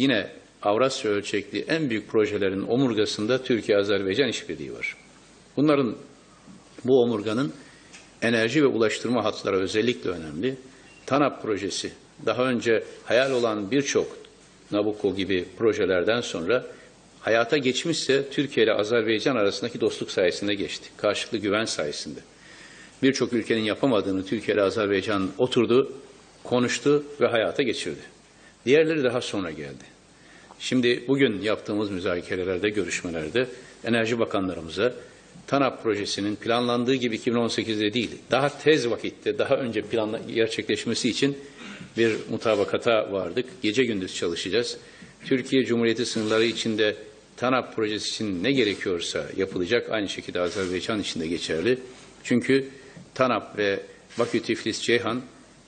yine Avrasya ölçekli en büyük projelerin omurgasında Türkiye-Azerbaycan işbirliği var. Bunların bu omurganın enerji ve ulaştırma hatları özellikle önemli. TANAP projesi daha önce hayal olan birçok Nabucco gibi projelerden sonra hayata geçmişse Türkiye ile Azerbaycan arasındaki dostluk sayesinde geçti. Karşılıklı güven sayesinde. Birçok ülkenin yapamadığını Türkiye ile Azerbaycan oturdu, konuştu ve hayata geçirdi. Diğerleri daha sonra geldi. Şimdi bugün yaptığımız müzakerelerde, görüşmelerde enerji bakanlarımıza TANAP projesinin planlandığı gibi 2018'de değil, daha tez vakitte, daha önce planla gerçekleşmesi için bir mutabakata vardık. Gece gündüz çalışacağız. Türkiye Cumhuriyeti sınırları içinde TANAP projesi için ne gerekiyorsa yapılacak. Aynı şekilde Azerbaycan için de geçerli. Çünkü TANAP ve Bakü Tiflis Ceyhan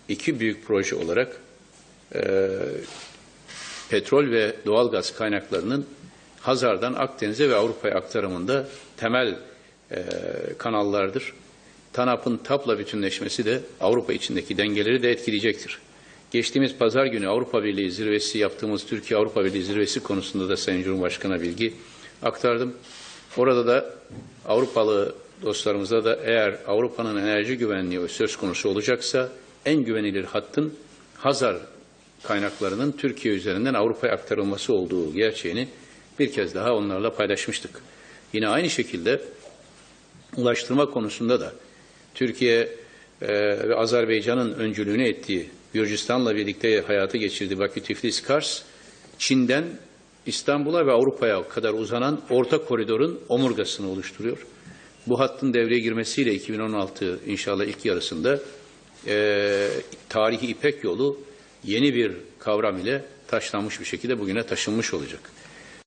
iki büyük proje olarak e, petrol ve doğal gaz kaynaklarının Hazar'dan Akdeniz'e ve Avrupa'ya aktarımında temel e, kanallardır. TANAP'ın TAP'la bütünleşmesi de Avrupa içindeki dengeleri de etkileyecektir. Geçtiğimiz pazar günü Avrupa Birliği zirvesi yaptığımız Türkiye Avrupa Birliği zirvesi konusunda da Sayın Cumhurbaşkanı'na bilgi aktardım. Orada da Avrupalı dostlarımıza da eğer Avrupa'nın enerji güvenliği söz konusu olacaksa en güvenilir hattın Hazar kaynaklarının Türkiye üzerinden Avrupa'ya aktarılması olduğu gerçeğini bir kez daha onlarla paylaşmıştık. Yine aynı şekilde ulaştırma konusunda da Türkiye e, ve Azerbaycan'ın öncülüğünü ettiği Gürcistan'la birlikte hayata geçirdiği Bakü Tiflis Kars, Çin'den İstanbul'a ve Avrupa'ya kadar uzanan orta koridorun omurgasını oluşturuyor. Bu hattın devreye girmesiyle 2016 inşallah ilk yarısında e, tarihi İpek yolu yeni bir kavram ile taşlanmış bir şekilde bugüne taşınmış olacak.